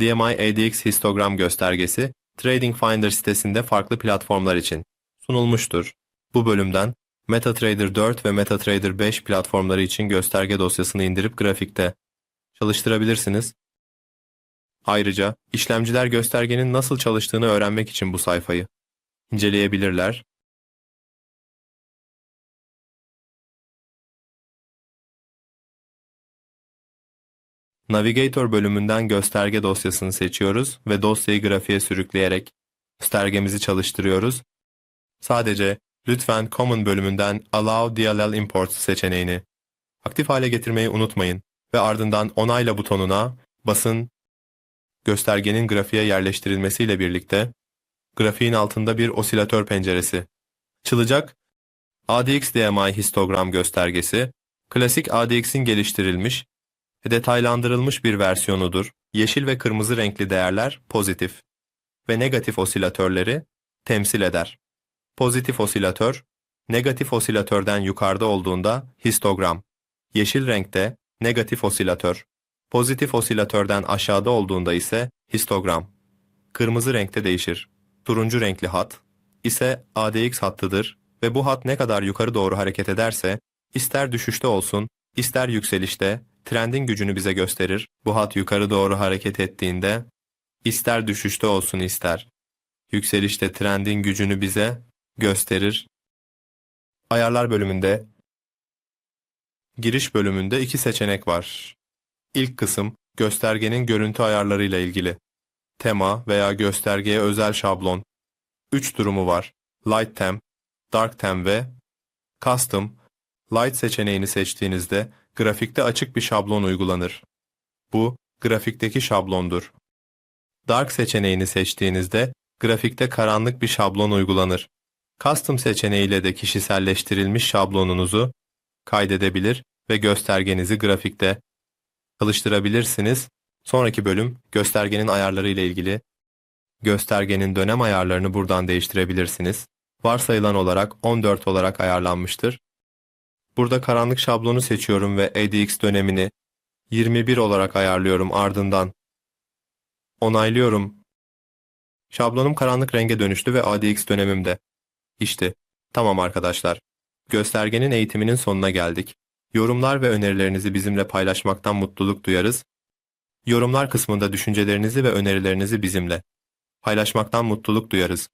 DMI ADX histogram göstergesi Trading Finder sitesinde farklı platformlar için sunulmuştur. Bu bölümden MetaTrader 4 ve MetaTrader 5 platformları için gösterge dosyasını indirip grafikte çalıştırabilirsiniz. Ayrıca işlemciler göstergenin nasıl çalıştığını öğrenmek için bu sayfayı inceleyebilirler. Navigator bölümünden gösterge dosyasını seçiyoruz ve dosyayı grafiğe sürükleyerek göstergemizi çalıştırıyoruz. Sadece lütfen Common bölümünden Allow DLL Imports seçeneğini aktif hale getirmeyi unutmayın ve ardından onayla butonuna basın göstergenin grafiğe yerleştirilmesiyle birlikte grafiğin altında bir osilatör penceresi açılacak. ADX DMI histogram göstergesi, klasik ADX'in geliştirilmiş detaylandırılmış bir versiyonudur. Yeşil ve kırmızı renkli değerler pozitif ve negatif osilatörleri temsil eder. Pozitif osilatör, negatif osilatörden yukarıda olduğunda histogram, yeşil renkte negatif osilatör, pozitif osilatörden aşağıda olduğunda ise histogram. Kırmızı renkte değişir. Turuncu renkli hat ise ADX hattıdır ve bu hat ne kadar yukarı doğru hareket ederse, ister düşüşte olsun, ister yükselişte, trendin gücünü bize gösterir. Bu hat yukarı doğru hareket ettiğinde, ister düşüşte olsun ister, yükselişte trendin gücünü bize gösterir. Ayarlar bölümünde, giriş bölümünde iki seçenek var. İlk kısım, göstergenin görüntü ayarlarıyla ilgili. Tema veya göstergeye özel şablon. Üç durumu var. Light Them, Dark Them ve Custom. Light seçeneğini seçtiğinizde grafikte açık bir şablon uygulanır. Bu, grafikteki şablondur. Dark seçeneğini seçtiğinizde grafikte karanlık bir şablon uygulanır. Custom seçeneğiyle de kişiselleştirilmiş şablonunuzu kaydedebilir ve göstergenizi grafikte çalıştırabilirsiniz. Sonraki bölüm göstergenin ayarları ile ilgili. Göstergenin dönem ayarlarını buradan değiştirebilirsiniz. Varsayılan olarak 14 olarak ayarlanmıştır. Burada karanlık şablonu seçiyorum ve ADX dönemini 21 olarak ayarlıyorum ardından. Onaylıyorum. Şablonum karanlık renge dönüştü ve ADX dönemimde. İşte, tamam arkadaşlar. Göstergenin eğitiminin sonuna geldik. Yorumlar ve önerilerinizi bizimle paylaşmaktan mutluluk duyarız. Yorumlar kısmında düşüncelerinizi ve önerilerinizi bizimle paylaşmaktan mutluluk duyarız.